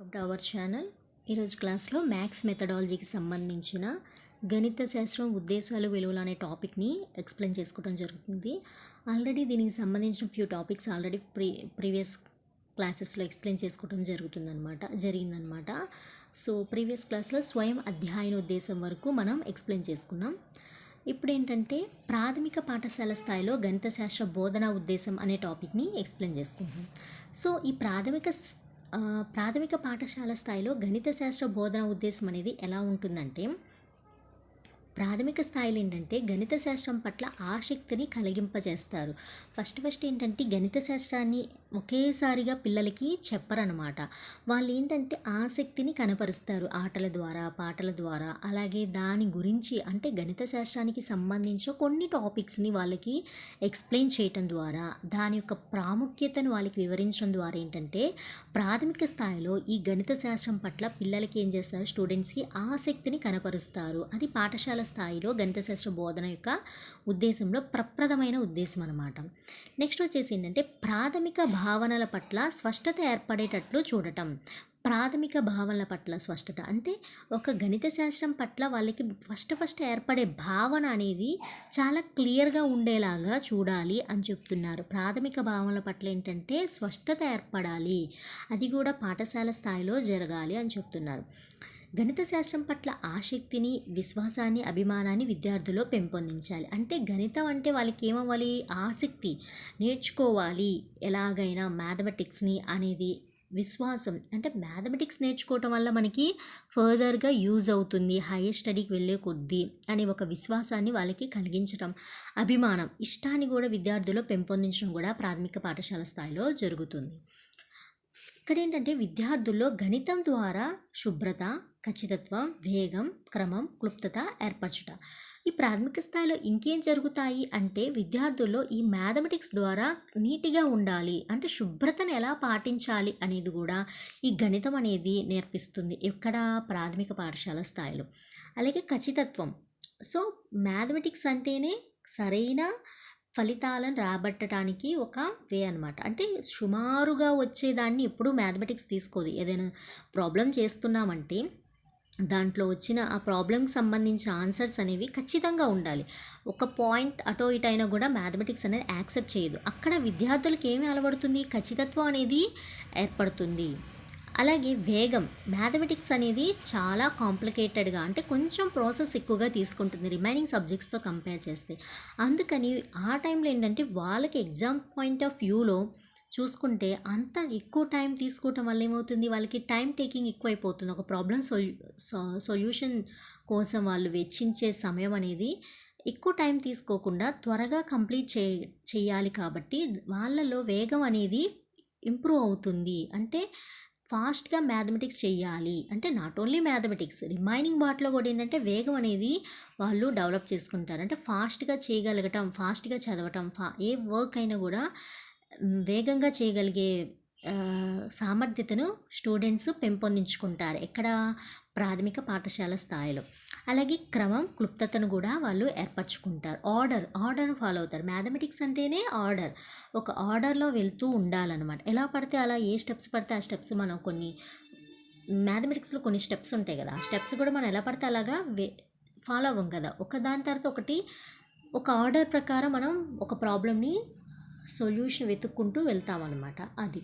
Welcome to our channel ఈరోజు క్లాస్లో maths మెథడాలజీకి సంబంధించిన గణిత శాస్త్రం ఉద్దేశాలు విలువలు అనే టాపిక్ని ఎక్స్ప్లెయిన్ చేసుకోవడం జరుగుతుంది. ఆల్రెడీ దీనికి సంబంధించిన few topics already pre previous క్లాసెస్లో ఎక్స్ప్లెయిన్ చేసుకోవడం జరుగుతుందన్నమాట జరిగిందనమాట సో ప్రీవియస్ క్లాస్లో స్వయం అధ్యయన ఉద్దేశం వరకు మనం ఎక్స్ప్లెయిన్ చేసుకున్నాం. ఇప్పుడు ఏంటంటే ప్రాథమిక పాఠశాల స్థాయిలో గణిత శాస్త్ర బోధనా ఉద్దేశం అనే టాపిక్ని ఎక్స్ప్లెయిన్ చేసుకుంటున్నాం. సో ఈ ప్రాథమిక ప్రాథమిక పాఠశాల స్థాయిలో గణిత శాస్త్ర బోధన ఉద్దేశం అనేది ఎలా ఉంటుందంటే ప్రాథమిక స్థాయిలో ఏంటంటే గణిత శాస్త్రం పట్ల ఆసక్తిని కలిగింపజేస్తారు. ఫస్ట్ ఫస్ట్ ఏంటంటే గణిత శాస్త్రాన్ని ఒకేసారిగా పిల్లలకి చెప్పరనమాట వాళ్ళు ఏంటంటే ఆసక్తిని కనపరుస్తారు ఆటల ద్వారా పాటల ద్వారా. అలాగే దాని గురించి అంటే గణిత శాస్త్రానికి సంబంధించిన కొన్ని టాపిక్స్ని వాళ్ళకి ఎక్స్ప్లెయిన్ చేయటం ద్వారా దాని యొక్క ప్రాముఖ్యతను వాళ్ళకి వివరించడం ద్వారా ఏంటంటే ప్రాథమిక స్థాయిలో ఈ గణిత శాస్త్రం పట్ల పిల్లలకి ఏం చేస్తారు? స్టూడెంట్స్కి ఆసక్తిని కనపరుస్తారు. అది పాఠశాల స్థాయిలో గణిత శాస్త్ర బోధన యొక్క ఉద్దేశంలో ప్రప్రదమైన ఉద్దేశం అనమాట నెక్స్ట్ వచ్చేసి ఏంటంటే ప్రాథమిక భావనల పట్ల స్పష్టత ఏర్పడేటట్లు చూడటం. ప్రాథమిక భావనల పట్ల స్పష్టత అంటే ఒక గణిత శాస్త్రం పట్ల వాళ్ళకి ఫస్ట్ ఫస్ట్ ఏర్పడే భావన అనేది చాలా క్లియర్గా ఉండేలాగా చూడాలి అని చెప్తున్నారు. ప్రాథమిక భావనల పట్ల ఏంటంటే స్పష్టత ఏర్పడాలి. అది కూడా పాఠశాల స్థాయిలో జరగాలి అని చెప్తున్నారు. గణిత శాస్త్రం పట్ల ఆసక్తిని విశ్వాసాన్ని అభిమానాన్ని విద్యార్థుల్లో పెంపొందించాలి. అంటే గణితం అంటే వాళ్ళకి ఏమవ్వాలి? ఆసక్తి. నేర్చుకోవాలి. ఎలాగైనా మ్యాథమెటిక్స్ని అనేది విశ్వాసం. అంటే మ్యాథమెటిక్స్ నేర్చుకోవటం వల్ల మనకి ఫర్దర్గా యూజ్ అవుతుంది. హైయర్ స్టడీకి వెళ్ళే కొద్దీ అనే ఒక విశ్వాసాన్ని వాళ్ళకి కలిగించటం అభిమానం ఇష్టాన్ని కూడా విద్యార్థుల్లో పెంపొందించడం కూడా ప్రాథమిక పాఠశాల స్థాయిలో జరుగుతుంది. ఇక్కడ ఏంటంటే విద్యార్థుల్లో గణితం ద్వారా శుభ్రత ఖచ్చితత్వం వేగం క్రమం క్లుప్తత ఏర్పరచుట. ఈ ప్రాథమిక స్థాయిలో ఇంకేం జరుగుతాయి అంటే విద్యార్థుల్లో ఈ మ్యాథమెటిక్స్ ద్వారా నీటిగా ఉండాలి అంటే శుభ్రతను ఎలా పాటించాలి అనేది కూడా ఈ గణితం అనేది నేర్పిస్తుంది ఎక్కడ ప్రాథమిక పాఠశాల స్థాయిలో. అలాగే ఖచ్చితత్వం. సో మ్యాథమెటిక్స్ అంటేనే సరైన ఫలితాలను రాబట్టడానికి ఒక వే అనమాట అంటే సుమారుగా వచ్చేదాన్ని ఎప్పుడూ మ్యాథమెటిక్స్ తీసుకోదు. ఏదైనా ప్రాబ్లం చేస్తున్నామంటే దాంట్లో వచ్చిన ఆ ప్రాబ్లంకి సంబంధించిన ఆన్సర్స్ అనేవి ఖచ్చితంగా ఉండాలి. ఒక పాయింట్ అటో ఇటు అయినా కూడా మ్యాథమెటిక్స్ అనేది యాక్సెప్ట్ చేయదు. అక్కడ విద్యార్థులకు ఏమి అలవడుతుంది? ఖచ్చితత్వం అనేది ఏర్పడుతుంది. అలాగే వేగం. మ్యాథమెటిక్స్ అనేది చాలా కాంప్లికేటెడ్గా అంటే కొంచెం ప్రాసెస్ ఎక్కువగా తీసుకుంటుంది రిమైనింగ్ సబ్జెక్ట్స్తో కంపేర్ చేస్తే. అందుకని ఆ టైంలో ఏంటంటే వాళ్ళకి ఎగ్జామ్ పాయింట్ ఆఫ్ వ్యూలో చూసుకుంటే అంత ఎక్కువ టైం తీసుకోవటం వల్ల ఏమవుతుంది? వాళ్ళకి టైం టేకింగ్ ఎక్కువైపోతుంది. ఒక ప్రాబ్లం సొల్యూ సొల్యూషన్ కోసం వాళ్ళు వెచ్చించే సమయం అనేది ఎక్కువ టైం తీసుకోకుండా త్వరగా కంప్లీట్ చే చేయాలి కాబట్టి వాళ్ళలో వేగం అనేది ఇంప్రూవ్ అవుతుంది. అంటే ఫాస్ట్గా మ్యాథమెటిక్స్ చేయాలి అంటే నాట్ ఓన్లీ మ్యాథమెటిక్స్ రిమైనింగ్ బాట్లో కూడా ఏంటంటే వేగం అనేది వాళ్ళు డెవలప్ చేసుకుంటారు. అంటే ఫాస్ట్గా చేయగలగటం ఫాస్ట్గా చదవటం ఫా ఏ వర్క్ అయినా కూడా వేగంగా చేయగలిగే సామర్థ్యతను స్టూడెంట్స్ పెంపొందించుకుంటారు ఎక్కడ? ప్రాథమిక పాఠశాల స్థాయిలో. అలాగే క్రమం క్లుప్తతను కూడా వాళ్ళు ఏర్పరచుకుంటారు. ఆర్డర్ ఆర్డర్ ఫాలో అవుతారు. మ్యాథమెటిక్స్ అంటేనే ఆర్డర్. ఒక ఆర్డర్లో వెళ్తూ ఉండాలన్నమాట. ఎలా పడితే అలా ఏ స్టెప్స్ పడితే ఆ స్టెప్స్ మనం కొన్ని మ్యాథమెటిక్స్లో కొన్ని స్టెప్స్ ఉంటాయి కదా ఆ స్టెప్స్ కూడా మనం ఎలా పడితే అలాగా వే ఫాలో అవ్వం కదా. ఒక దాని తర్వాత ఒకటి ఒక ఆర్డర్ ప్రకారం మనం ఒక ప్రాబ్లమ్ని సొల్యూషన్ వెతుక్కుంటూ వెళ్తామన్నమాట అది.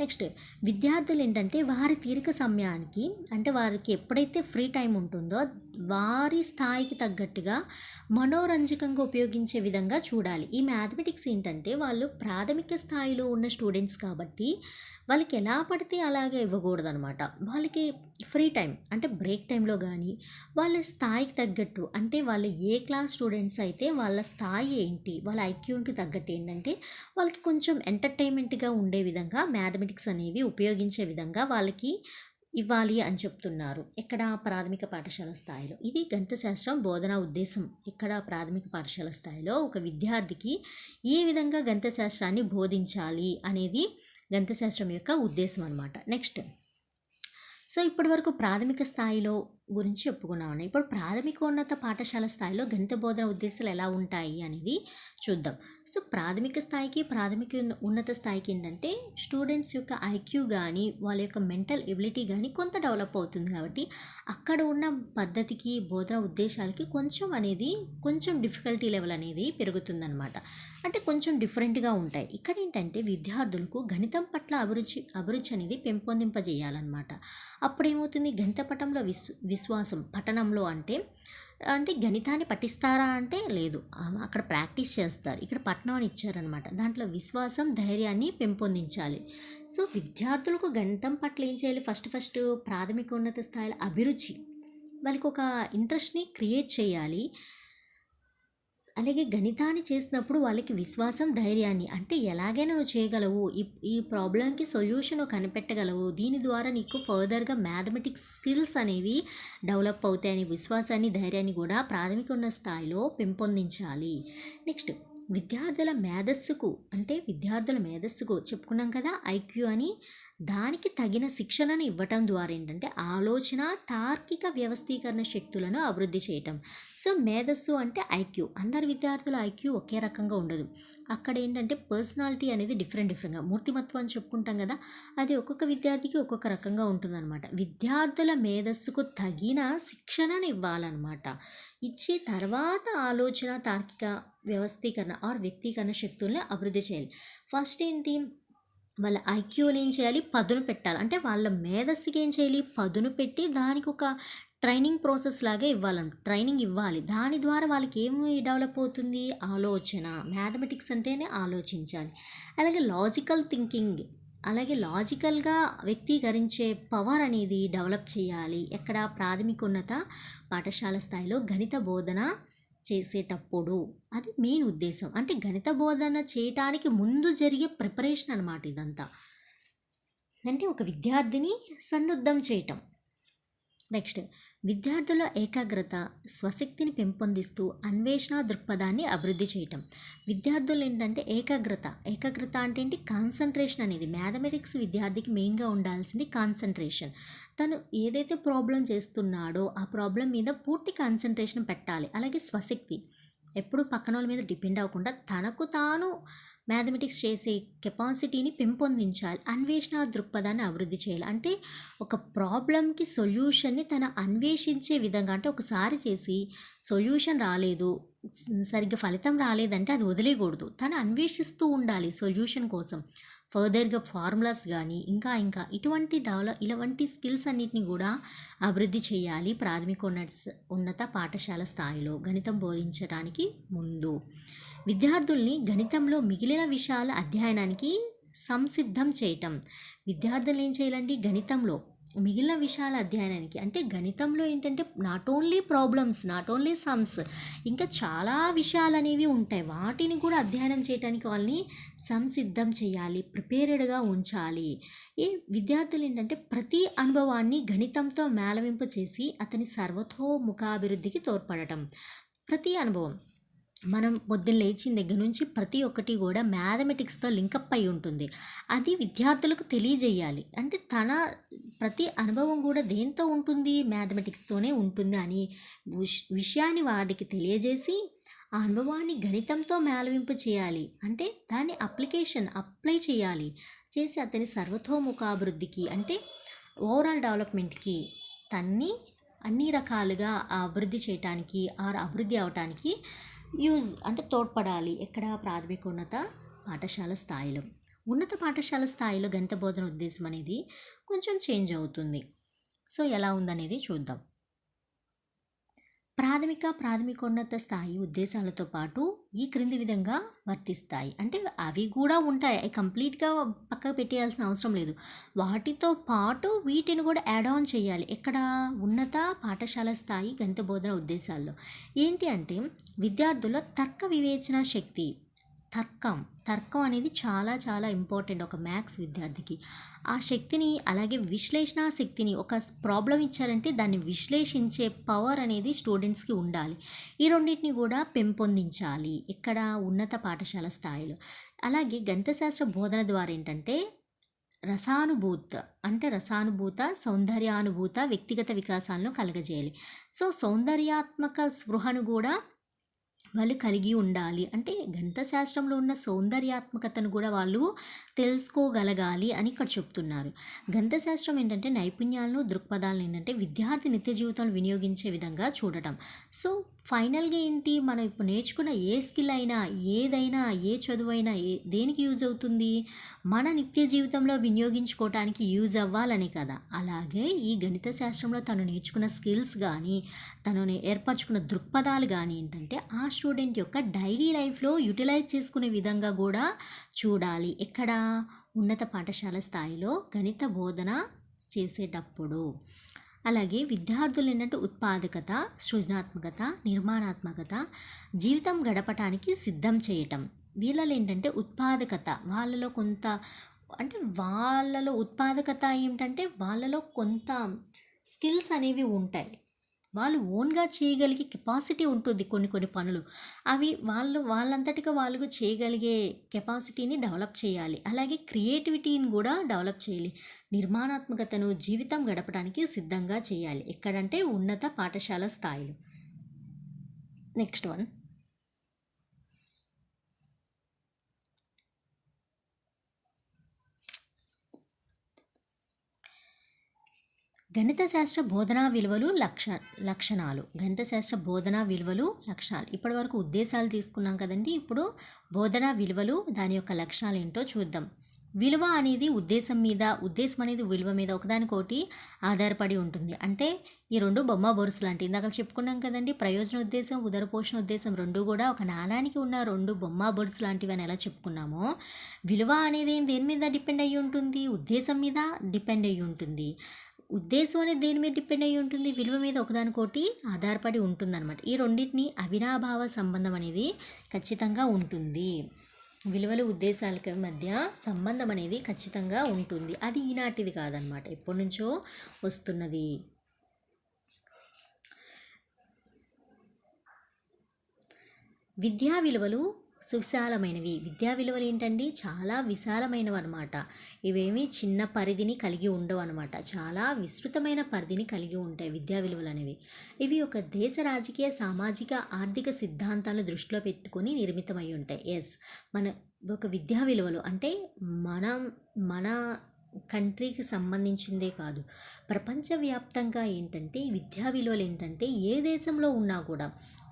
నెక్స్ట్ విద్యార్థులు ఏంటంటే వారి తీరిక సమయానికి అంటే వారికి ఎప్పుడైతే ఫ్రీ టైం ఉంటుందో వారి స్థాయికి తగ్గట్టుగా మనోరంజకంగా ఉపయోగించే విధంగా చూడాలి. ఈ మ్యాథమెటిక్స్ ఏంటంటే వాళ్ళు ప్రాథమిక స్థాయిలో ఉన్న స్టూడెంట్స్ కాబట్టి వాళ్ళకి ఎలా పడితే అలాగే ఇవ్వకూడదు అనమాట వాళ్ళకి ఫ్రీ టైం అంటే బ్రేక్ టైంలో కానీ వాళ్ళ స్థాయికి తగ్గట్టు అంటే వాళ్ళు ఏ క్లాస్ స్టూడెంట్స్ అయితే వాళ్ళ స్థాయి ఏంటి వాళ్ళ ఐక్యూకి తగ్గట్టు ఏంటంటే వాళ్ళకి కొంచెం ఎంటర్టైన్మెంట్గా ఉండే విధంగా మ్యాథమెటిక్స్ అనేవి ఉపయోగించే విధంగా వాళ్ళకి ఇవ్వాలి అని చెప్తున్నారు. ఇక్కడ ప్రాథమిక పాఠశాల స్థాయిలో? ఇది గణిత శాస్త్రం బోధనా ఉద్దేశం. ఇక్కడ ప్రాథమిక పాఠశాల స్థాయిలో ఒక విద్యార్థికి ఏ విధంగా గణిత శాస్త్రాన్ని బోధించాలి అనేది గణిత శాస్త్రం యొక్క ఉద్దేశం అనమాట నెక్స్ట్. సో ఇప్పటివరకు ప్రాథమిక స్థాయిలో గురించి చెప్పుకున్నామని ఇప్పుడు ప్రాథమికోన్నత పాఠశాల స్థాయిలో గణిత బోధన ఉద్దేశాలు ఎలా ఉంటాయి అనేది చూద్దాం. సో ప్రాథమిక స్థాయికి ప్రాథమిక ఉన్నత స్థాయికి ఏంటంటే స్టూడెంట్స్ యొక్క ఐక్యూ కానీ వాళ్ళ యొక్క మెంటల్ ఎబిలిటీ కానీ కొంత డెవలప్ అవుతుంది కాబట్టి అక్కడ ఉన్న పద్ధతికి బోధన ఉద్దేశాలకి కొంచెం అనేది కొంచెం డిఫికల్టీ లెవెల్ అనేది పెరుగుతుందన్నమాట. అంటే కొంచెం డిఫరెంట్గా ఉంటాయి. ఇక్కడ ఏంటంటే విద్యార్థులకు గణితం పట్ల అభిరుచి అభిరుచి అనేది పెంపొందింపజేయాలన్నమాట. అప్పుడేమవుతుంది? గణిత పటంలో విస్ విశ్వాసం పఠనంలో అంటే అంటే గణితాన్ని పఠిస్తారా అంటే లేదు. అక్కడ ప్రాక్టీస్ చేస్తారు. ఇక్కడ పట్నం అని ఇచ్చారనమాట దాంట్లో విశ్వాసం ధైర్యాన్ని పెంపొందించాలి. సో విద్యార్థులకు గణితం పట్ల ఏం చేయాలి? ఫస్ట్ ఫస్ట్ ప్రాథమిక ఉన్నత స్థాయిలో అభిరుచి. వాళ్ళకి ఒక ఇంట్రెస్ట్ని క్రియేట్ చేయాలి. అలాగే గణితాన్ని చేసినప్పుడు వాళ్ళకి విశ్వాసం ధైర్యాన్ని అంటే ఎలాగైనా నువ్వు చేయగలవు. ఈ ఈ ప్రాబ్లంకి సొల్యూషన్ నువ్వు కనిపెట్టగలవు. దీని ద్వారా నీకు ఫర్దర్గా మ్యాథమెటిక్స్ స్కిల్స్ అనేవి డెవలప్ అవుతాయని విశ్వాసాన్ని ధైర్యాన్ని కూడా ప్రాథమిక ఉన్న స్థాయిలో పెంపొందించాలి. నెక్స్ట్ విద్యార్థుల మేధస్సుకు అంటే విద్యార్థుల మేధస్సుకు చెప్పుకున్నాం కదా ఐక్యూ అని దానికి తగిన శిక్షణను ఇవ్వటం ద్వారా ఏంటంటే ఆలోచన తార్కిక వ్యవస్థీకరణ శక్తులను అభివృద్ధి చేయటం. సో మేధస్సు అంటే ఐక్యూ. అందరి విద్యార్థుల ఐక్యూ ఒకే రకంగా ఉండదు. అక్కడ ఏంటంటే పర్సనాలిటీ అనేది డిఫరెంట్ డిఫరెంట్గా. మూర్తిమత్వం అని చెప్పుకుంటాం కదా అది ఒక్కొక్క విద్యార్థికి ఒక్కొక్క రకంగా ఉంటుందన్నమాట. విద్యార్థుల మేధస్సుకు తగిన శిక్షణను ఇవ్వాలన్నమాట. ఇచ్చే తర్వాత ఆలోచన తార్కిక వ్యవస్థీకరణ ఆర్ వ్యక్తీకరణ శక్తుల్ని అభివృద్ధి చేయాలి. ఫస్ట్ ఏంటి? వాళ్ళ ఐక్యూని ఏం చేయాలి? పదును పెట్టాలి. అంటే వాళ్ళ మేధస్సుకి ఏం చేయాలి? పదును పెట్టి దానికి ఒక ట్రైనింగ్ ప్రాసెస్ లాగే ఇవ్వాలంట ట్రైనింగ్ ఇవ్వాలి. దాని ద్వారా వాళ్ళకి ఏమి డెవలప్ అవుతుంది? ఆలోచన. మ్యాథమెటిక్స్ అంటేనే ఆలోచించాలి. అలాగే లాజికల్ థింకింగ్. అలాగే లాజికల్గా వ్యక్తీకరించే పవర్ అనేది డెవలప్ చేయాలి. ఎక్కడ ప్రాథమికోన్నత పాఠశాల స్థాయిలో గణిత బోధన చేసేటప్పుడు అది మెయిన్ ఉద్దేశం. అంటే గణిత బోధన చేయటానికి ముందు జరిగే ప్రిపరేషన్ అనమాట ఇదంతా. అంటే ఒక విద్యార్థిని సన్నద్ధం చేయటం. నెక్స్ట్ విద్యార్థుల ఏకాగ్రత స్వశక్తిని పెంపొందిస్తూ అన్వేషణ దృక్పథాన్ని అభివృద్ధి చేయటం. విద్యార్థులు ఏంటంటే ఏకాగ్రత. ఏకాగ్రత అంటే ఏంటి? కాన్సన్ట్రేషన్ అనేది. మ్యాథమెటిక్స్ విద్యార్థికి మెయిన్గా ఉండాల్సింది కాన్సన్ట్రేషన్. తను ఏదైతే ప్రాబ్లం చేస్తున్నాడో ఆ ప్రాబ్లం మీద పూర్తి కాన్సన్ట్రేషన్ పెట్టాలి. అలాగే స్వశక్తి. ఎప్పుడు పక్కన వాళ్ళ మీద డిపెండ్ అవ్వకుండా తనకు తాను మ్యాథమెటిక్స్ చేసే కెపాసిటీని పెంపొందించాలి. అన్వేషణ దృక్పథాన్ని అభివృద్ధి చేయాలి. అంటే ఒక ప్రాబ్లంకి సొల్యూషన్ని తన అన్వేషించే విధంగా అంటే ఒకసారి చేసి సొల్యూషన్ రాలేదు సరిగ్గా ఫలితం రాలేదంటే అది వదిలేయకూడదు. తను అన్వేషిస్తూ ఉండాలి సొల్యూషన్ కోసం. ఫర్దర్గా ఫార్ములాస్ కానీ ఇంకా ఇంకా ఇటువంటి డెవలప్ ఇలాంటి స్కిల్స్ అన్నిటిని కూడా అభివృద్ధి చేయాలి ప్రాథమిక ఉన్నత ఉన్నత పాఠశాల స్థాయిలో గణితం బోధించడానికి ముందు. విద్యార్థుల్ని గణితంలో మిగిలిన విషయాల అధ్యయనానికి సంసిద్ధం చేయటం. విద్యార్థులు ఏం చేయాలండి గణితంలో మిగిలిన విషయాల అధ్యయనానికి అంటే గణితంలో ఏంటంటే not only problems not only sums ఇంకా చాలా విషయాలు అనేవి ఉంటాయి. వాటిని కూడా అధ్యయనం చేయడానికి వాళ్ళని సంసిద్ధం చేయాలి ప్రిపేర్డ్గా ఉంచాలి. ఈ విద్యార్థులు ఏంటంటే ప్రతి అనుభవాన్ని గణితంతో మేళవింపు చేసి అతని సర్వతోముఖాభివృద్ధికి తోడ్పడటం. ప్రతి అనుభవం. మనం పొద్దున్న లేచిన దగ్గర నుంచి ప్రతి ఒక్కటి కూడా మ్యాథమెటిక్స్తో లింకప్ అయి ఉంటుంది. అది విద్యార్థులకు తెలియజేయాలి. అంటే తన ప్రతి అనుభవం కూడా దేంతో ఉంటుంది? మ్యాథమెటిక్స్తోనే ఉంటుంది అని విష్- విషయాన్ని వాడికి తెలియజేసి ఆ అనుభవాన్ని గణితంతో మేళవింపు చేయాలి. అంటే దాన్ని అప్లికేషన్ అప్లై చేయాలి. చేసి అతని సర్వతోముఖాభివృద్ధికి అంటే ఓవరాల్ డెవలప్మెంట్కి తన్ని అన్ని రకాలుగా అభివృద్ధి చేయటానికి ఆర్ అభివృద్ధి అవటానికి యూజ్ అంటే తోడ్పడాలి. ఎక్కడ ప్రాథమికోన్నత పాఠశాల స్థాయిలో. ఉన్నత పాఠశాల స్థాయిలో గణిత బోధన ఉద్దేశం అనేది కొంచెం చేంజ్ అవుతుంది. సో ఎలా ఉందనేది చూద్దాం. ప్రాథమిక ప్రాథమికోన్నత స్థాయి ఉద్దేశాలతో పాటు ఈ క్రింది విధంగా వర్తిస్తాయి. అంటే అవి కూడా ఉంటాయి. అవి కంప్లీట్గా పక్కకు పెట్టేయాల్సిన అవసరం లేదు. వాటితో పాటు వీటిని కూడా యాడ్ ఆన్ చేయాలి. ఎక్కడ? ఉన్నత పాఠశాల స్థాయి గణిత బోధన ఉద్దేశాల్లో. ఏంటి అంటే విద్యార్థుల తర్క వివేచన శక్తి తర్కం. తర్కం అనేది చాలా చాలా ఇంపార్టెంట్ ఒక మ్యాథ్స్ విద్యార్థికి. ఆ శక్తిని అలాగే విశ్లేషణ శక్తిని ఒక ప్రాబ్లం ఇచ్చారంటే దాన్ని విశ్లేషించే పవర్ అనేది స్టూడెంట్స్కి ఉండాలి. ఈ రెండింటిని కూడా పెంపొందించాలి ఇక్కడ ఉన్నత పాఠశాల స్థాయిలో. అలాగే గణితశాస్త్ర బోధన ద్వారా ఏంటంటే రసానుభూత అంటే రసానుభూత సౌందర్యానుభూత వ్యక్తిగత వికాసాలను కలగజేయాలి. సో సౌందర్యాత్మక స్పృహను కూడా వాళ్ళు కలిగి ఉండాలి. అంటే గణిత శాస్త్రంలో ఉన్న సౌందర్యాత్మకతను కూడా వాళ్ళు తెలుసుకోగలగాలి అని ఇక్కడ చెప్తున్నారు. గణిత శాస్త్రం ఏంటంటే నైపుణ్యాలను దృక్పథాలను ఏంటంటే విద్యార్థి నిత్య జీవితంలో వినియోగించే విధంగా చూడటం. సో ఫైనల్గా ఏంటి? మనం ఇప్పుడు నేర్చుకున్న ఏ స్కిల్ అయినా ఏదైనా ఏ చదువైనా ఏ దేనికి యూజ్ అవుతుంది? మన నిత్య జీవితంలో వినియోగించుకోవటానికి యూజ్ అవ్వాలనే కదా. అలాగే ఈ గణిత శాస్త్రంలో తను నేర్చుకున్న స్కిల్స్ కానీ తను ఏర్పరచుకున్న దృక్పథాలు కానీ ఏంటంటే ఆ స్టూడెంట్ యొక్క డైలీ లైఫ్లో యూటిలైజ్ చేసుకునే విధంగా కూడా చూడాలి. ఎక్కడ? ఉన్నత పాఠశాల స్థాయిలో గణిత బోధన చేసేటప్పుడు. అలాగే విద్యార్థులు ఏంటంటే ఉత్పాదకత సృజనాత్మకత నిర్మాణాత్మకత జీవితం గడపటానికి సిద్ధం చేయటం. వీళ్ళలో ఏంటంటే ఉత్పాదకత. వాళ్ళలో కొంత అంటే వాళ్ళలో ఉత్పాదకత ఏమిటంటే వాళ్ళలో కొంత స్కిల్స్ అనేవి ఉంటాయి. వాళ్ళు ఓన్గా చేయగలిగే కెపాసిటీ ఉంటుంది కొన్ని కొన్ని పనులు. అవి వాళ్ళు వాళ్ళంతటిగా వాళ్ళు చేయగలిగే కెపాసిటీని డెవలప్ చేయాలి. అలాగే క్రియేటివిటీని కూడా డెవలప్ చేయాలి. నిర్మాణాత్మకతను జీవితం గడపడానికి సిద్ధంగా చేయాలి. ఎక్కడంటే ఉన్నత పాఠశాల స్థాయిలో. Next one. గణిత శాస్త్ర బోధనా విలువలు లక్ష లక్షణాలు. గణిత శాస్త్ర బోధనా విలువలు లక్షణాలు. ఇప్పటివరకు ఉద్దేశాలు తీసుకున్నాం కదండి. ఇప్పుడు బోధనా విలువలు దాని యొక్క లక్షణాలు ఏంటో చూద్దాం. విలువ అనేది ఉద్దేశం మీద ఉద్దేశం అనేది విలువ మీద ఒకదానికోటి ఆధారపడి ఉంటుంది. అంటే ఈ రెండు బొమ్మ బొరుసు లాంటివి. ఇందాక చెప్పుకున్నాం కదండి ప్రయోజన ఉద్దేశం ఉదరపోషణ ఉద్దేశం రెండు కూడా ఒక నాణానికి ఉన్న రెండు బొమ్మ బొరుసు లాంటివి అని ఎలా చెప్పుకున్నామో విలువ అనేది దేని మీద డిపెండ్ అయ్యి ఉంటుంది? ఉద్దేశం మీద డిపెండ్ అయ్యి ఉంటుంది. ఉద్దేశం అనేది దేని మీద డిపెండ్ అయ్యి ఉంటుంది? విలువ మీద ఒకదానికోటి ఆధారపడి ఉంటుందన్నమాట. ఈ రెండింటిని అవినాభావ సంబంధం అనేది ఖచ్చితంగా ఉంటుంది. విలువలు ఉద్దేశాలకి మధ్య సంబంధం అనేది ఖచ్చితంగా ఉంటుంది. అది ఈనాటిది కాదనమాట ఎప్పటి నుంచో వస్తున్నది. విద్యా విలువలు సువిశాలమైనవి. విద్యా విలువలు ఏంటండి? చాలా విశాలమైనవి అనమాట ఇవేమి చిన్న పరిధిని కలిగి ఉండవు అనమాట చాలా విస్తృతమైన పరిధిని కలిగి ఉంటాయి విద్యా విలువలు అనేవి ఇవి ఒక దేశ రాజకీయ సామాజిక ఆర్థిక సిద్ధాంతాలను దృష్టిలో పెట్టుకొని నిర్మితమై ఉంటాయి. ఎస్ మన ఒక విద్యా విలువలు అంటే మనం మన కంట్రీకి సంబంధించిందే కాదు. ప్రపంచవ్యాప్తంగా ఏంటంటే విద్యా విలువలు ఏంటంటే ఏ దేశంలో ఉన్నా కూడా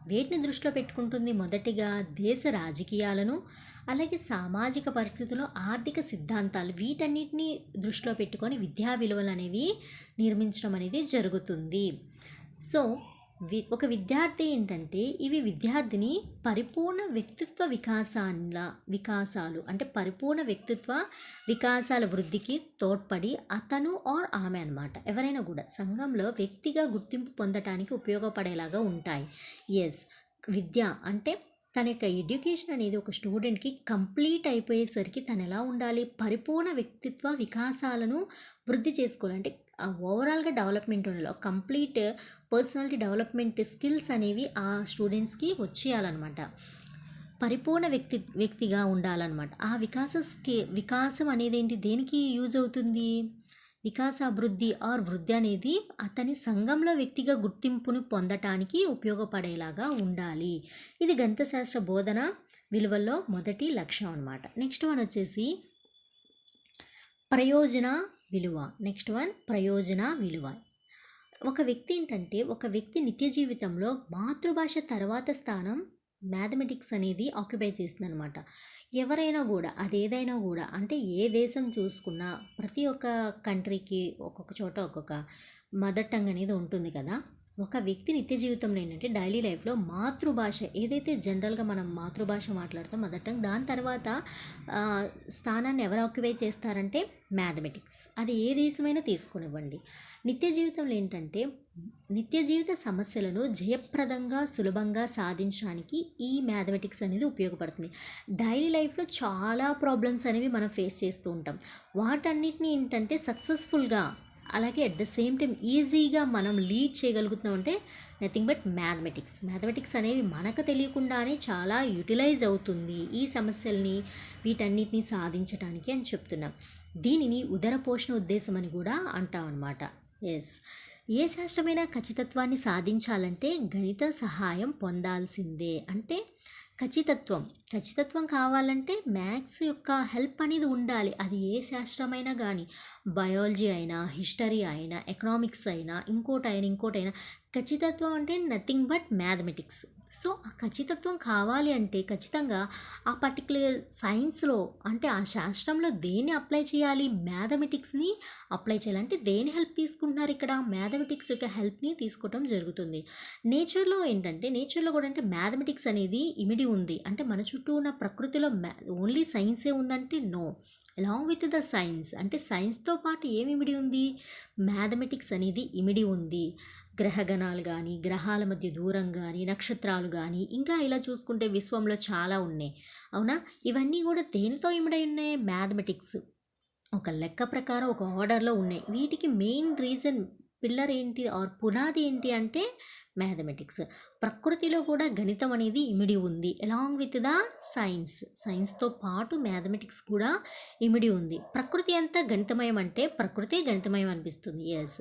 వేటిని దృష్టిలో పెట్టుకుంటుంది? మొదటిగా దేశ రాజకీయాలను అలాగే సామాజిక పరిస్థితుల్లో ఆర్థిక సిద్ధాంతాలు వీటన్నిటిని దృష్టిలో పెట్టుకొని విద్యా విలువలు అనేవి నిర్మించడం అనేది జరుగుతుంది. సో ఒక విద్యార్థి ఏంటంటే ఇవి విద్యార్థిని పరిపూర్ణ వ్యక్తిత్వ వికాసాల వికాసాలు అంటే పరిపూర్ణ వ్యక్తిత్వ వికాసాల వృద్ధికి తోడ్పడి అతను ఆర్ ఆమె అనమాట ఎవరైనా కూడా సంఘంలో వ్యక్తిగా గుర్తింపు పొందటానికి ఉపయోగపడేలాగా ఉంటాయి. ఎస్ విద్య అంటే తన యొక్క ఎడ్యుకేషన్ అనేది ఒక స్టూడెంట్కి కంప్లీట్ అయిపోయేసరికి తను ఎలా ఉండాలి? పరిపూర్ణ వ్యక్తిత్వ వికాసాలను వృద్ధి చేసుకోవాలి. అంటే ఓవరాల్గా డెవలప్మెంట్ ఉండాలి. కంప్లీట్ పర్సనాలిటీ డెవలప్మెంట్ స్కిల్స్ అనేవి ఆ స్టూడెంట్స్కి వచ్చేయాలన్నమాట. పరిపూర్ణ వ్యక్తి వ్యక్తిగా ఉండాలన్నమాట. ఆ వికాస స్కి వికాసం అనేది ఏంటి దేనికి యూజ్ అవుతుంది? వికాస అభివృద్ధి ఆర్ వృద్ధి అనేది అతని సంఘంలో వ్యక్తిగా గుర్తింపును పొందటానికి ఉపయోగపడేలాగా ఉండాలి. ఇది గణితశాస్త్ర బోధన విలువల్లో మొదటి లక్ష్యం అనమాట నెక్స్ట్ వన్ వచ్చేసి ప్రయోజన విలువ. నెక్స్ట్ వన్ ప్రయోజన విలువ. ఒక వ్యక్తి ఏంటంటే ఒక వ్యక్తి నిత్య జీవితంలో మాతృభాష తర్వాత స్థానం మ్యాథమెటిక్స్ అనేది ఆక్యుపై చేస్తుంది అనమాట ఎవరైనా కూడా అదేదైనా కూడా అంటే ఏ దేశం చూసుకున్నా ప్రతి ఒక్క కంట్రీకి ఒక్కొక్క చోట ఒక్కొక్క మదర్ టంగ్ అనేది ఉంటుంది కదా. ఒక వ్యక్తి నిత్య జీవితంలో ఏంటంటే డైలీ లైఫ్లో మాతృభాష ఏదైతే జనరల్గా మనం మాతృభాష మాట్లాడతాం మొదట దాని తర్వాత స్థానాన్ని ఎవరు ఆక్యుపై చేస్తారంటే మ్యాథమెటిక్స్ అది ఏ దేశమైనా తీసుకునివ్వండి. నిత్య జీవితంలో ఏంటంటే నిత్య జీవిత సమస్యలను జయప్రదంగా సులభంగా సాధించడానికి ఈ మ్యాథమెటిక్స్ అనేది ఉపయోగపడుతుంది. డైలీ లైఫ్లో చాలా ప్రాబ్లమ్స్ అనేవి మనం ఫేస్ చేస్తూ ఉంటాం. వాటన్నిటిని ఏంటంటే సక్సెస్ఫుల్గా అలాగే అట్ ద సేమ్ టైం ఈజీగా మనం లీడ్ చేయగలుగుతున్నాం అంటే నథింగ్ బట్ మ్యాథమెటిక్స్ మ్యాథమెటిక్స్ అనేవి మనకు తెలియకుండానే చాలా యూటిలైజ్ అవుతుంది ఈ సమస్యల్ని వీటన్నిటిని సాధించడానికి అని చెప్తున్నాం. దీనిని ఉదర పోషణ ఉద్దేశం అని కూడా అంటాం అనమాట ఎస్ ఏ శాస్త్రమైనా ఖచ్చితత్వాన్ని సాధించాలంటే గణిత సహాయం పొందాల్సిందే. అంటే ఖచ్చితత్వం. ఖచ్చితత్వం కావాలంటే మ్యాథ్స్ యొక్క హెల్ప్ అనేది ఉండాలి. అది ఏ శాస్త్రమైనా కానీ బయాలజీ అయినా హిస్టరీ అయినా ఎకనామిక్స్ అయినా ఇంకోటైనా ఇంకోటైనా ఖచ్చితత్వం అంటే నథింగ్ బట్ మ్యాథమెటిక్స్ సో ఆ ఖచ్చితత్వం కావాలి అంటే ఖచ్చితంగా ఆ పర్టికులర్ సైన్స్లో అంటే ఆ శాస్త్రంలో దేన్ని అప్లై చేయాలి? మ్యాథమెటిక్స్ని అప్లై చేయాలి. అంటే దేని హెల్ప్ తీసుకుంటున్నారు ఇక్కడ? మ్యాథమెటిక్స్ యొక్క హెల్ప్ని తీసుకోవటం జరుగుతుంది. నేచర్లో ఏంటంటే నేచర్లో కూడా అంటే మ్యాథమెటిక్స్ అనేది ఇమిడి ఉంది. అంటే మన చుట్టూ ఉన్న ప్రకృతిలో మ్యా ఓన్లీ సైన్సే ఉందంటే no along with the science అంటే సైన్స్తో పాటు ఏమి ఇమిడి ఉంది? మ్యాథమెటిక్స్ అనేది ఇమిడి ఉంది. గ్రహగణాలు కానీ గ్రహాల మధ్య దూరం కానీ నక్షత్రాలు కానీ ఇంకా ఇలా చూసుకుంటే విశ్వంలో చాలా ఉన్నాయి. అవునా? ఇవన్నీ కూడా దేనితో ఇమిడై ఉన్నాయి? మ్యాథమెటిక్స్. ఒక లెక్క ప్రకారం ఒక ఆర్డర్లో ఉన్నాయి. వీటికి మెయిన్ రీజన్ పిల్లర్ ఏంటి? ఆర్ పునాది ఏంటి అంటే మ్యాథమెటిక్స్. ప్రకృతిలో కూడా గణితం అనేది ఇమిడి ఉంది. Along with the science. సైన్స్తో పాటు మ్యాథమెటిక్స్ కూడా ఇమిడి ఉంది. ప్రకృతి అంతా గణితమయం అంటే ప్రకృతి గణితమయం అనిపిస్తుంది. ఎస్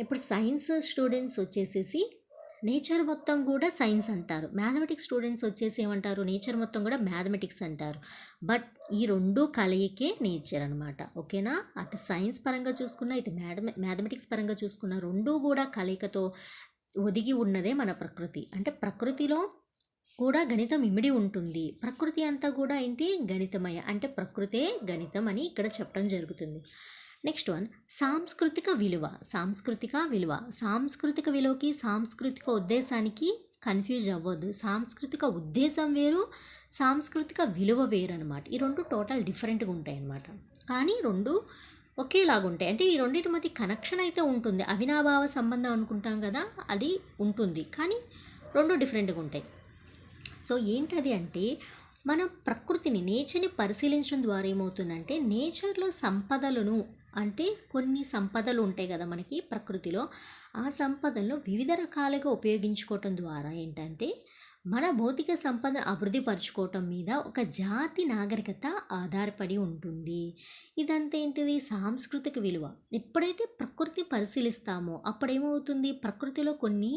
ఇప్పుడు సైన్స్ స్టూడెంట్స్ వచ్చేసేసి నేచర్ మొత్తం కూడా సైన్స్ అంటారు. మ్యాథమెటిక్స్ స్టూడెంట్స్ వచ్చేసి ఏమంటారు? నేచర్ మొత్తం కూడా మ్యాథమెటిక్స్ అంటారు. బట్ ఈ రెండు కలయికే నేచర్ అనమాట ఓకేనా? అటు సైన్స్ పరంగా చూసుకున్నా ఇది మ్యాథమె మ్యాథమెటిక్స్ పరంగా చూసుకున్న రెండు కూడా కలయికతో ఒదిగి ఉన్నదే మన ప్రకృతి. అంటే ప్రకృతిలో కూడా గణితం ఇమిడి ఉంటుంది. ప్రకృతి అంతా కూడా ఏంటి? గణితమయ. అంటే ప్రకృతే గణితం అని ఇక్కడ చెప్పడం జరుగుతుంది. నెక్స్ట్ వన్ సాంస్కృతిక విలువ సాంస్కృతిక విలువ. సాంస్కృతిక విలువకి సాంస్కృతిక ఉద్దేశానికి కన్ఫ్యూజ్ అవ్వద్దు. సాంస్కృతిక ఉద్దేశం వేరు సాంస్కృతిక విలువ వేరు అనమాట ఈ రెండు టోటల్ డిఫరెంట్గా ఉంటాయి అన్నమాట కానీ రెండు ఒకేలాగా ఉంటాయి. అంటే ఈ రెండింటి మధ్య కనెక్షన్ అయితే ఉంటుంది. అవినాభావ సంబంధం అనుకుంటాం కదా అది ఉంటుంది. కానీ రెండు డిఫరెంట్గా ఉంటాయి. సో ఏంటది అంటే మనం ప్రకృతిని నేచర్ని పరిశీలించడం ద్వారా ఏమవుతుందంటే నేచర్లో సంపదలను అంటే కొన్ని సంపదలు ఉంటాయి కదా మనకి ప్రకృతిలో. ఆ సంపదలను వివిధ రకాలుగా ఉపయోగించుకోవటం ద్వారా ఏంటంటే మన భౌతిక సంపద అభివృద్ధి పరచుకోవటం మీద ఒక జాతి నాగరికత ఆధారపడి ఉంటుంది. ఇదంతా ఏంటిది? సాంస్కృతిక విలువ. ఎప్పుడైతే ప్రకృతి పరిశీలిస్తామో అప్పుడేమవుతుంది? ప్రకృతిలో కొన్ని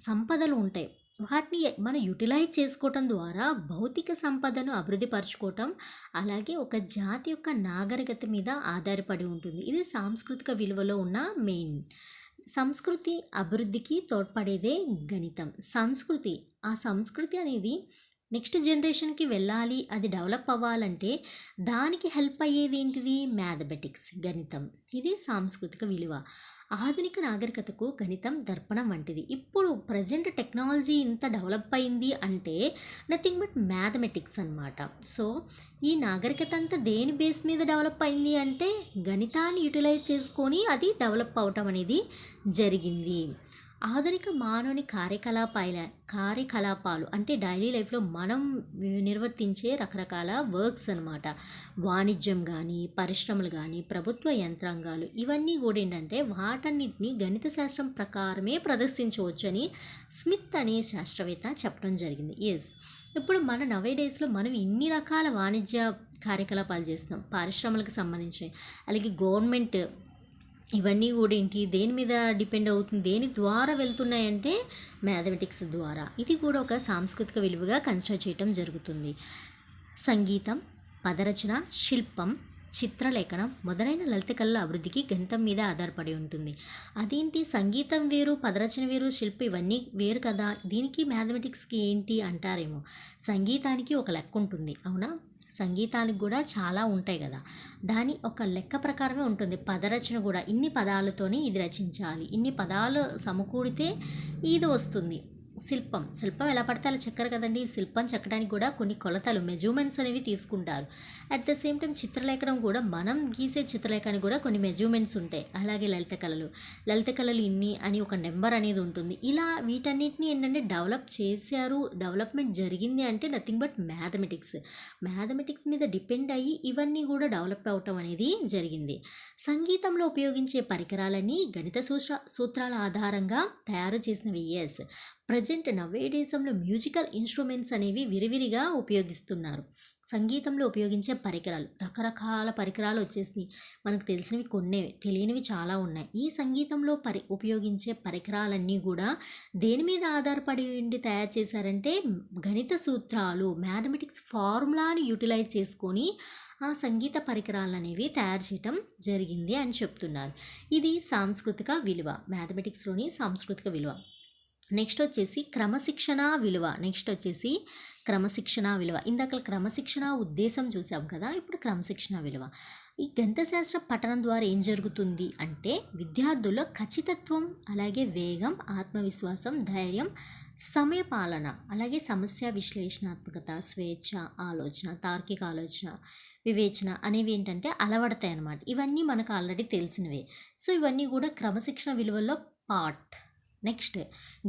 సంపదలు ఉంటాయి. వాటిని మనం యూటిలైజ్ చేసుకోవటం ద్వారా భౌతిక సంపదను అభివృద్ధి పరచుకోవటం అలాగే ఒక జాతి యొక్క నాగరికత మీద ఆధారపడి ఉంటుంది. ఇది సాంస్కృతిక విలువలో ఉన్న మెయిన్. సంస్కృతి అభివృద్ధికి తోడ్పడేదే గణితం. సంస్కృతి. ఆ సంస్కృతి అనేది నెక్స్ట్ జనరేషన్కి వెళ్ళాలి అది డెవలప్ అవ్వాలంటే దానికి హెల్ప్ అయ్యేది ఏంటిది? మ్యాథమెటిక్స్ గణితం. ఇది సాంస్కృతిక విలువ. ఆధునిక నాగరికతకు గణితం దర్పణం వంటిది. ఇప్పుడు ప్రజెంట్ టెక్నాలజీ ఇంత డెవలప్ అయింది అంటే నథింగ్ బట్ మ్యాథమెటిక్స్ అన్నమాట. సో ఈ నాగరికత అంతా దేని బేస్ మీద డెవలప్ అయింది అంటే గణితాన్ని యూటిలైజ్ చేసుకొని అది డెవలప్ అవటం అనేది జరిగింది. ఆధునిక మానవుని కార్యకలాపాల కార్యకలాపాలు అంటే డైలీ లైఫ్లో మనం నిర్వర్తించే రకరకాల వర్క్స్ అనమాట వాణిజ్యం కానీ పరిశ్రమలు కానీ ప్రభుత్వ యంత్రాంగాలు ఇవన్నీ కూడా ఏంటంటే వాటన్నిటిని గణిత శాస్త్రం ప్రకారమే ప్రదర్శించవచ్చు అని స్మిత్ అనే శాస్త్రవేత్త చెప్పడం జరిగింది. ఎస్ ఇప్పుడు మన నవే డేస్లో మనం ఇన్ని రకాల వాణిజ్య కార్యకలాపాలు చేస్తున్నాం. పరిశ్రమలకు సంబంధించి అలాగే గవర్నమెంట్ ఇవన్నీ కూడా ఏంటి? దేని మీద డిపెండ్ అవుతుంది? దేని ద్వారా వెళ్తున్నాయంటే మ్యాథమెటిక్స్ ద్వారా. ఇది కూడా ఒక సాంస్కృతిక విలువగా కన్సిడర్ చేయటం జరుగుతుంది. సంగీతం పదరచన శిల్పం చిత్రలేఖనం మొదలైన లలిత కళల అభివృద్ధికి గణితం మీద ఆధారపడి ఉంటుంది. అదేంటి? సంగీతం వేరు పదరచన వేరు శిల్పం ఇవన్నీ వేరు కదా? దీనికి మ్యాథమెటిక్స్కి ఏంటి అంటారేమో? సంగీతానికి ఒక లెక్క ఉంటుంది. అవునా? సంగీతానికి కూడా చాలా ఉంటాయి కదా. దాని ఒక లెక్క ప్రకారమే ఉంటుంది. పదరచన కూడా ఇన్ని పదాలతోనే ఇది రచించాలి. ఇన్ని పదాలు సమకూడితే ఇది వస్తుంది. శిల్పం. శిల్పం ఎలా పడితే అలా చెక్కరు కదండి. శిల్పం చెక్కడానికి కూడా కొన్ని కొలతలు మెజర్మెంట్స్ అనేవి తీసుకుంటారు. అట్ ద సేమ్ టైం చిత్రలేఖనం కూడా మనం గీసే చిత్రలేఖనానికి కూడా కొన్ని మెజర్మెంట్స్ ఉంటాయి. అలాగే లలిత కళలు. లలిత కళలు ఇన్ని అని ఒక నెంబర్ అనేది ఉంటుంది. ఇలా వీటన్నిటిని ఏంటంటే డెవలప్ చేశారు. డెవలప్మెంట్ జరిగింది అంటే నథింగ్ బట్ మ్యాథమెటిక్స్ మ్యాథమెటిక్స్ మీద డిపెండ్ అయ్యి ఇవన్నీ కూడా డెవలప్ అవటం అనేది జరిగింది. సంగీతంలో ఉపయోగించే పరికరాలన్నీ గణిత సూత్ర సూత్రాల ఆధారంగా తయారు చేసినవి. ఎస్ ప్రజెంట్ నవ్వేడేశంలో మ్యూజికల్ ఇన్స్ట్రుమెంట్స్ అనేవి విరివిరిగా ఉపయోగిస్తున్నారు. సంగీతంలో ఉపయోగించే పరికరాలు రకరకాల పరికరాలు వచ్చేసినాయి. మనకు తెలిసినవి కొన్ని తెలియనివి చాలా ఉన్నాయి. ఈ సంగీతంలో పరి ఉపయోగించే పరికరాలన్నీ కూడా దేని మీద ఆధారపడి ఉండి తయారు చేశారంటే గణిత సూత్రాలు మ్యాథమెటిక్స్ ఫార్ములాని యూటిలైజ్ చేసుకొని ఆ సంగీత పరికరాలు అనేవి తయారు చేయటం జరిగింది అని చెప్తున్నారు. ఇది సాంస్కృతిక విలువ మ్యాథమెటిక్స్లోని సాంస్కృతిక విలువ. నెక్స్ట్ వచ్చేసి క్రమశిక్షణ విలువ. నెక్స్ట్ వచ్చేసి క్రమశిక్షణ విలువ. ఇందాక క్రమశిక్షణ ఉద్దేశం చూసాం కదా ఇప్పుడు క్రమశిక్షణ విలువ. ఈ గణితశాస్త్ర పఠనం ద్వారా ఏం జరుగుతుంది అంటే విద్యార్థుల్లో ఖచ్చితత్వం అలాగే వేగం ఆత్మవిశ్వాసం ధైర్యం సమయపాలన అలాగే సమస్య విశ్లేషణాత్మకత స్వేచ్ఛ ఆలోచన తార్కిక ఆలోచన వివేచన అనేవి ఏంటంటే అలవడతాయి అన్నమాట ఇవన్నీ మనకు ఆల్రెడీ తెలిసినవే. సో ఇవన్నీ కూడా క్రమశిక్షణ విలువల్లో పార్ట్. నెక్స్ట్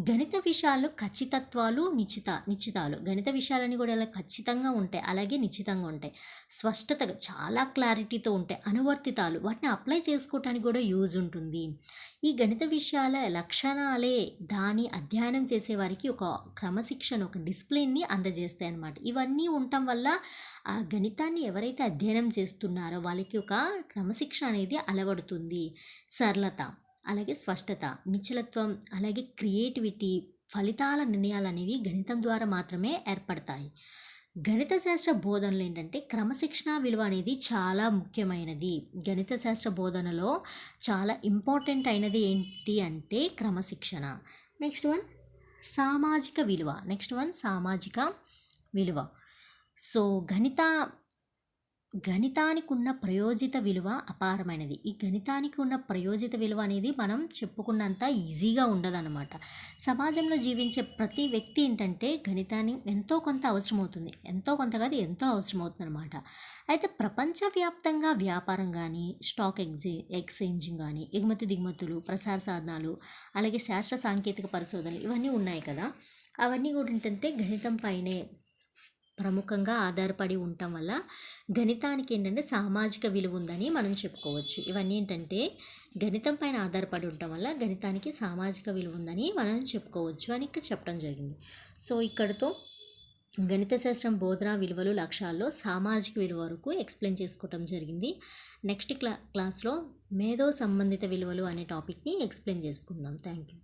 గణిత విషయాలు ఖచ్చితత్వాలు నిశ్చిత నిశ్చితాలు. గణిత విషయాలన్నీ కూడా ఇలా ఖచ్చితంగా ఉంటాయి అలాగే నిశ్చితంగా ఉంటాయి. స్పష్టతగా చాలా క్లారిటీతో ఉంటాయి అనువర్తితాలు. వాటిని అప్లై చేసుకోవటానికి కూడా యూజ్ ఉంటుంది. ఈ గణిత విషయాల లక్షణాలే దాని అధ్యయనం చేసేవారికి ఒక క్రమశిక్షణ ఒక డిసిప్లిన్ని అందజేస్తాయి అన్నమాట. ఇవన్నీ ఉండటం వల్ల ఆ గణితాన్ని ఎవరైతే అధ్యయనం చేస్తున్నారో వాళ్ళకి ఒక క్రమశిక్షణ అనేది అలవడుతుంది. సరళత. అలాగే స్పష్టత నిశ్చలత్వం అలాగే క్రియేటివిటీ ఫలితాల నిర్ణయాలు అనేవి గణితం ద్వారా మాత్రమే ఏర్పడతాయి. గణిత శాస్త్ర బోధనలు ఏంటంటే క్రమశిక్షణ విలువ అనేది చాలా ముఖ్యమైనది. గణిత శాస్త్ర బోధనలో చాలా ఇంపార్టెంట్ అయినది ఏంటి అంటే క్రమశిక్షణ. నెక్స్ట్ వన్ సామాజిక విలువ. నెక్స్ట్ వన్ సామాజిక విలువ. సో గణిత గణితానికి ఉన్న ప్రయోజిత విలువ అపారమైనది. ఈ గణితానికి ఉన్న ప్రయోజిత విలువ అనేది మనం చెప్పుకున్నంత ఈజీగా ఉండదన్నమాట. సమాజంలో జీవించే ప్రతి వ్యక్తి ఏంటంటే గణితాన్ని ఎంతో కొంత అవసరమవుతుంది. ఎంతో కొంత కాదు ఎంతో అవసరమవుతుంది అనమాట అయితే ప్రపంచవ్యాప్తంగా వ్యాపారం కానీ స్టాక్ ఎగ్జే ఎక్స్చేంజింగ్ కానీ ఎగుమతి దిగుమతులు ప్రసార సాధనాలు అలాగే శాస్త్ర సాంకేతిక పరిశోధనలు ఇవన్నీ ఉన్నాయి కదా. అవన్నీ కూడా ఏంటంటే గణితం పైనే ప్రముఖంగా ఆధారపడి ఉండటం వల్ల గణితానికి ఏంటంటే సామాజిక విలువ ఉందని మనం చెప్పుకోవచ్చు. ఇవన్నీ ఏంటంటే గణితం పైన ఆధారపడి ఉండటం వల్ల గణితానికి సామాజిక విలువ ఉందని మనం చెప్పుకోవచ్చు అని ఇక్కడ చెప్పడం జరిగింది. సో ఇక్కడతో గణిత శాస్త్రం బోధన విలువలు లక్ష్యాల్లో సామాజిక విలువ వరకు ఎక్స్ప్లెయిన్ చేసుకోవటం జరిగింది. నెక్స్ట్ క్లా క్లాస్లో మేధో సంబంధిత విలువలు అనే టాపిక్ని ఎక్స్ప్లెయిన్ చేసుకుందాం. Thank you